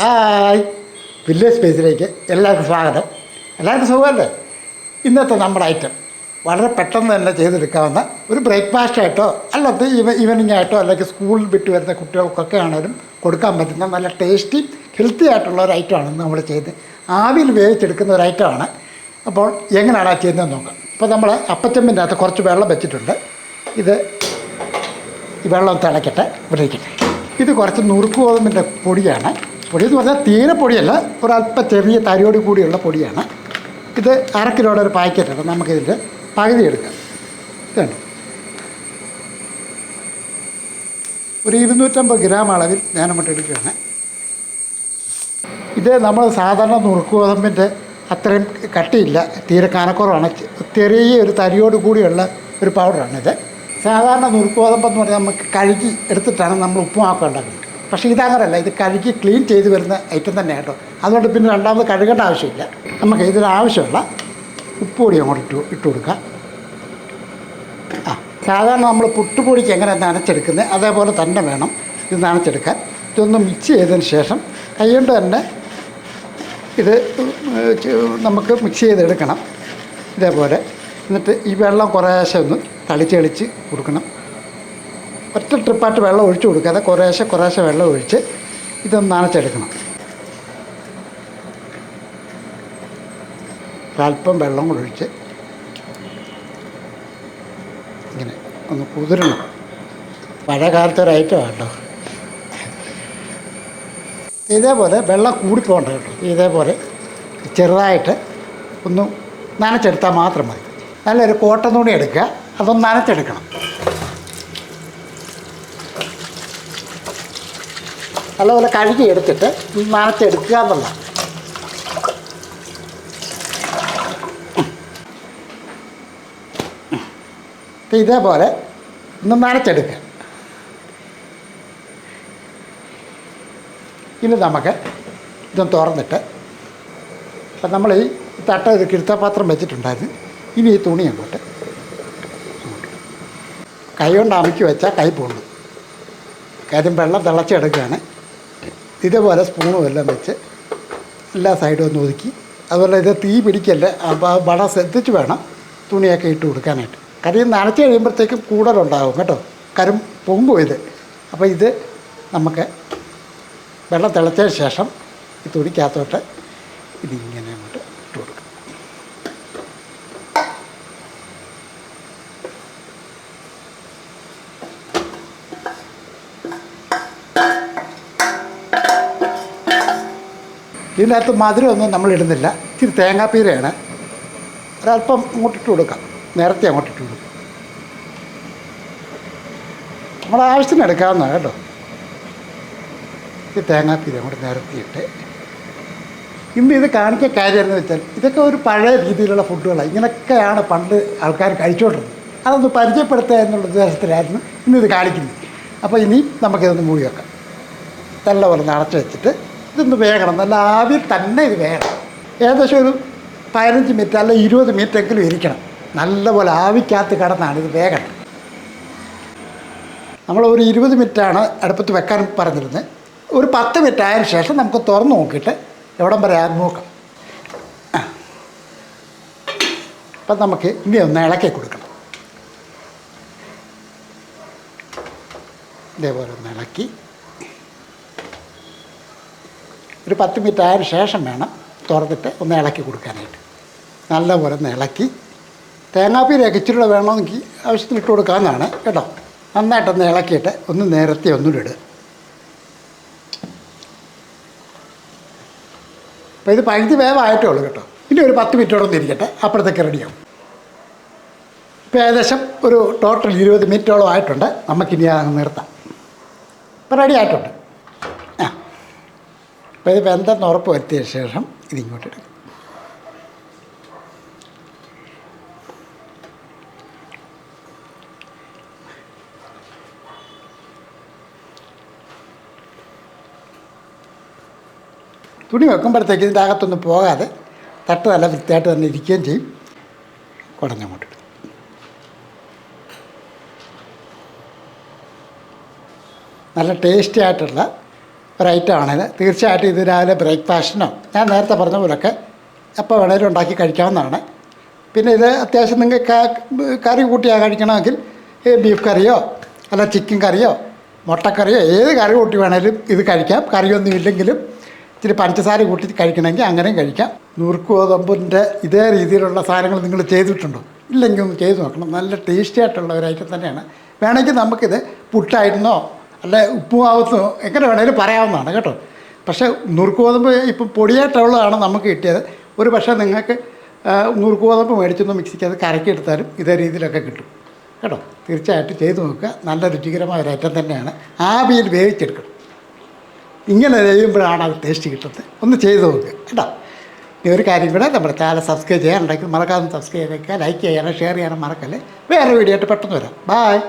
Hi. Village സ്പേസിലേക്ക് എല്ലാവർക്കും സ്വാഗതം. എല്ലാവർക്കും സുഖമല്ലേ? ഇന്നത്തെ നമ്മുടെ ഐറ്റം വളരെ പെട്ടെന്ന് തന്നെ ചെയ്തെടുക്കാവുന്ന ഒരു ബ്രേക്ക്ഫാസ്റ്റ് ആയിട്ടോ അല്ലാത്ത ഈവ ഈവനിങ് ആയിട്ടോ അല്ലെങ്കിൽ സ്കൂളിൽ വിട്ട് വരുന്ന കുട്ടികൾക്കൊക്കെ ആണെങ്കിലും കൊടുക്കാൻ പറ്റുന്ന നല്ല ടേസ്റ്റി ഹെൽത്തി ആയിട്ടുള്ള ഒരു ഐറ്റമാണ് നമ്മൾ ചെയ്ത് ആവിയിൽ വേവിച്ചെടുക്കുന്ന ഒരു ഐറ്റമാണ് അപ്പോൾ എങ്ങനെയാണ് ആ ചെയ്യുന്നത് നോക്കാം. അപ്പോൾ നമ്മൾ അപ്പച്ചമ്പിന്റെ അകത്ത് കുറച്ച് വെള്ളം വെച്ചിട്ടുണ്ട്. ഇത് ഈ വെള്ളം തിളക്കട്ടെ ഇവിടെ ഇരിക്കട്ടെ ഇത് കുറച്ച് നുറുക്ക് ഗോതമ്പിന്റെ പൊടിയാണ്. പൊടി എന്ന് പറഞ്ഞാൽ തീരെ പൊടിയല്ല ഒരല്പ ചെറിയ തരിയോട് കൂടിയുള്ള പൊടിയാണ്. ഇത് അര കിലോയുടെ ഒരു പാക്കറ്റാണ്. നമുക്കിതിന്റെ പകുതി എടുക്കാം. ഇതാണ് ഒരു ഇരുന്നൂറ്റമ്പത് ഗ്രാം അളവിൽ ഞാൻ അങ്ങോട്ട് എടുക്കുകയാണ്. ഇത് നമ്മൾ സാധാരണ നുറുക്ക് ഗോതമ്പിന്റെ അത്രയും കട്ടിയില്ല തീരെ കനക്കുറവാണ് ചെറിയ ഒരു തരിയോട് കൂടിയുള്ള ഒരു പൗഡറാണിത് സാധാരണ നുറുക്ക് ഗോതമ്പ് എന്ന് പറഞ്ഞാൽ നമുക്ക് കഴുകി എടുത്തിട്ടാണ് നമ്മൾ ഉപ്പുമാക്കം ഉണ്ടാക്കുന്നത്. പക്ഷേ ഇതങ്ങനല്ല. ഇത് കഴുകി ക്ലീൻ ചെയ്ത് വരുന്ന ഐറ്റം തന്നെ കേട്ടോ. അതുകൊണ്ട് പിന്നെ രണ്ടാമത് കഴുകേണ്ട ആവശ്യമില്ല. നമുക്ക് ഇതിന് ആവശ്യമുള്ള ഉപ്പുപൊടി അങ്ങോട്ട് ഇട്ട് ഇട്ട് കൊടുക്കാം. ആ സാധാരണ നമ്മൾ പുട്ടുപൊടിക്ക് എങ്ങനെ നനച്ചെടുക്കുന്നത് അതേപോലെ തന്നെ വേണം ഇത് നനച്ചെടുക്കാൻ. ഇതൊന്ന് മിക്സ് ചെയ്തതിന് ശേഷം കൈകൊണ്ട് തന്നെ ഇത് നമുക്ക് മിക്സ് ചെയ്തെടുക്കണം. ഇതേപോലെ. എന്നിട്ട് ഈ വെള്ളം കുറേശ്ശെ ഒന്ന് തളിച്ചെളിച്ച് കൊടുക്കണം. ഒറ്റ ട്രിപ്പായിട്ട് വെള്ളം ഒഴിച്ചു കൊടുക്കാതെ കുറേശ്ശെ കുറേശ്ശെ വെള്ളം ഒഴിച്ച് ഇതൊന്ന് നനച്ചെടുക്കണം. ഒരല്പം വെള്ളം കൂടെ ഒഴിച്ച് ഇങ്ങനെ ഒന്ന് കുതിരണം. പഴയ കാലത്തെ ഒരു ഐറ്റം കേട്ടോ ഇതേപോലെ വെള്ളം കൂടിപ്പോകണ്ട കേട്ടോ. ഇതേപോലെ ചെറുതായിട്ട് ഒന്ന് നനച്ചെടുത്താൽ മാത്രം മതി. നല്ലൊരു കോട്ടൻ തുണി എടുക്കുക. അതൊന്ന് നനച്ചെടുക്കണം. നല്ലപോലെ കഴുകി എടുത്തിട്ട് നനച്ചെടുക്കുക എന്നുള്ള ഇതേപോലെ ഒന്ന് നനച്ചെടുക്കുക. ഇനി നമുക്ക് ഇതൊന്ന് തുറന്നിട്ട് അപ്പം നമ്മൾ ഈ തട്ട ഇത് കിഴുത്തപാത്രം വെച്ചിട്ടുണ്ടായിരുന്നു. ഇനി ഈ തുണി അങ്ങോട്ട്. കൈ കൊണ്ട് അമുക്കി വെച്ചാൽ കൈ പൊള്ളും. കാര്യം വെള്ളം തിളച്ചെടുക്കുകയാണ് ഇതേപോലെ സ്പൂണും എല്ലാം വെച്ച് എല്ലാ സൈഡും ഒന്ന് ഒതുക്കി. അതുപോലെ ഇത് തീ പിടിക്കല്ല വട ശ്രദ്ധിച്ച് വേണം തുണിയൊക്കെ ഇട്ട് കൊടുക്കാനായിട്ട് കറി നനച്ച് കഴിയുമ്പോഴത്തേക്കും കൂടുതലുണ്ടാകും കേട്ടോ. കരും പൊങ്ങും ഇത്. അപ്പോൾ ഇത് നമുക്ക് വെള്ളം തിളച്ചതിന് ശേഷം ഈ തുണിക്കകത്തോട്ട് ഇതിങ്ങനെ അങ്ങോട്ട് ഇട്ട് കൊടുക്കും. ഇതിനകത്ത് മധുരമൊന്നും നമ്മൾ ഇടുന്നില്ല. ഇത്തിരി തേങ്ങാപ്പീരയാണ്. ഒരല്പം അങ്ങോട്ടിട്ട് കൊടുക്കാം. നേരത്തെ അങ്ങോട്ടിട്ട് കൊടുക്കാം. നമ്മുടെ ആവശ്യത്തിന് എടുക്കാവുന്ന കേട്ടോ. ഈ തേങ്ങാപ്പീര അങ്ങോട്ട് നിരത്തിയിട്ട്. ഇന്ന് ഇത് കാണിക്കാൻ കാര്യം എന്ന് വെച്ചാൽ ഇതൊക്കെ ഒരു പഴയ രീതിയിലുള്ള ഫുഡുകളാണ് ഇങ്ങനെയൊക്കെയാണ് പണ്ട് ആൾക്കാർ കഴിച്ചുകൊണ്ടിരുന്നത് അതൊന്ന് പരിചയപ്പെടുത്തുക എന്നുള്ള ഉദ്ദേശത്തിലായിരുന്നു ഇന്ന് ഇത് കാണിക്കുന്നത്. അപ്പോൾ ഇനി നമുക്കിതൊന്ന് മൂടി വെക്കാം. നല്ലപോലെ നടച്ചു വെച്ചിട്ട് ഇതൊന്ന് വേഗണം. നല്ല ആവി തന്നെ ഇത് വേഗം. ഏകദേശം ഒരു പതിനഞ്ച് മിനിറ്റ് അല്ല ഇരുപത് മിനിറ്റ് എങ്കിലും ഇരിക്കണം. നല്ലപോലെ ആവിക്കകത്ത് കിടന്നാണ് ഇത് വേഗണം നമ്മൾ ഒരു ഇരുപത് മിനിറ്റാണ് അടുപ്പത്ത് വെക്കാൻ പറഞ്ഞിരുന്നത്. ഒരു പത്ത് മിനിറ്റ് ആയതിനു ശേഷം നമുക്ക് തുറന്ന് നോക്കിയിട്ട് എവിടം വരെ നോക്കാം. അപ്പം നമുക്ക് ഇനി ഒന്ന് ഇളക്കി കൊടുക്കണം. ഇതേപോലെ ഒന്ന് ഇളക്കി. ഒരു പത്ത് മിനിറ്റ് ആയതിനു ശേഷം വേണം തുറന്നിട്ട് ഒന്ന് ഇളക്കി കൊടുക്കാനായിട്ട്. നല്ലപോലെ ഒന്ന് ഇളക്കി. തേങ്ങാപ്പീര ഇച്ചിരിയുടെ വേണമെങ്കിൽ ആവശ്യത്തിന് ഇട്ട് കൊടുക്കാമെന്നാണ് കേട്ടോ. നന്നായിട്ടൊന്ന് ഇളക്കിയിട്ട് ഒന്ന് നേരത്തെ ഒന്നുകൂടെ ഇടുക അപ്പോൾ ഇത് പകുതി വേവായിട്ടേ ഉള്ളൂ കേട്ടോ. ഇനി ഒരു പത്ത് മിനിറ്റോടെ ഒന്ന് ഇരിക്കട്ടെ. അപ്പോഴത്തേക്ക് റെഡിയാവും ഇപ്പോൾ ഏകദേശം ഒരു ടോട്ടൽ ഇരുപത് മിനിറ്റോളം ആയിട്ടുണ്ട്. നമുക്കിനി അങ്ങ് നിർത്താം. ഇപ്പോൾ റെഡി ആയിട്ടുണ്ട്. അപ്പോൾ ഇത് വെന്തെന്ന് ഉറപ്പ് വരുത്തിയ ശേഷം ഇതിങ്ങോട്ട് എടുക്കും. തുണി വെക്കുമ്പോഴത്തേക്ക് ഇതിന്റെ അകത്തൊന്നും പോകാതെ തട്ട് നല്ല വൃത്തിയായിട്ട് തന്നെ ഇരിക്കുകയും ചെയ്യും. കുടഞ്ഞങ്ങോട്ട് ഇടും നല്ല ടേസ്റ്റി ആയിട്ടുള്ള ഒരു ആണേൽ തീർച്ചയായിട്ടും ഇത് രാവിലെ ബ്രേക്ക്ഫാസ്റ്റിനോ ഞാൻ നേരത്തെ പറഞ്ഞ പോലൊക്കെ എപ്പോൾ വേണേലും ഉണ്ടാക്കി കഴിക്കാവുന്നതാണ്. പിന്നെ ഇത് അത്യാവശ്യം നിങ്ങൾക്ക് കറി കൂട്ടിയാണ് കഴിക്കണമെങ്കിൽ ഈ ബീഫ് കറിയോ അല്ല ചിക്കൻ കറിയോ മുട്ടക്കറിയോ ഏത് കറി കൂട്ടി വേണേലും ഇത് കഴിക്കാം. കറിയൊന്നും ഇല്ലെങ്കിലും ഇച്ചിരി പഞ്ചസാര കൂട്ടി കഴിക്കണമെങ്കിൽ അങ്ങനെയും കഴിക്കാം. നുറുക്ക് ഗോതമ്പിന്റെ ഇതേ രീതിയിലുള്ള സാധനങ്ങൾ നിങ്ങൾ ചെയ്തിട്ടുണ്ടോ? ഇല്ലെങ്കിൽ ഒന്ന് ചെയ്ത് നോക്കണം. നല്ല ടേസ്റ്റി ആയിട്ടുള്ള ഒരു ഐറ്റം തന്നെയാണ്. വേണമെങ്കിൽ നമുക്കിത് പുട്ടായിരുന്നോ അല്ല ഉപ്പുമാവത്തോ എങ്ങനെ വേണേലും പറയാവുന്നതാണ് കേട്ടോ. പക്ഷേ നുറുക്ക് ഗോതമ്പ് ഇപ്പം പൊടിയായിട്ടുള്ളതാണ് നമുക്ക് കിട്ടിയത്. ഒരു പക്ഷേ നിങ്ങൾക്ക് ആ, നുറുക്ക് ഗോതമ്പ് മേടിച്ചൊന്ന് മിക്സിക്ക് അത് കരക്കിയെടുത്താലും ഇതേ രീതിയിലൊക്കെ കിട്ടും. കേട്ടോ? തീർച്ചയായിട്ടും ചെയ്തു നോക്കുക. നല്ല രുചികരമായ ഒരേറ്റം തന്നെയാണ്. ആവിയിൽ വേവിച്ചെടുക്കണം. ഇങ്ങനെ ചെയ്യുമ്പോഴാണ് അത് ടേസ്റ്റ് കിട്ടുന്നത്. ഒന്ന് ചെയ്ത് നോക്കുക കേട്ടോ? ഇനി ഒരു കാര്യം കൂടെ നമ്മുടെ ചാനൽ സബ്സ്ക്രൈബ് ചെയ്യാനുണ്ടെങ്കിൽ മറക്കാതെ സബ്സ്ക്രൈബ് ചെയ്യുക ലൈക്ക് ചെയ്യാനും ഷെയർ ചെയ്യാനും മറക്കല്ലേ? വേറെ വീഡിയോ ആയിട്ട് പെട്ടെന്ന് വരാം. ബായ്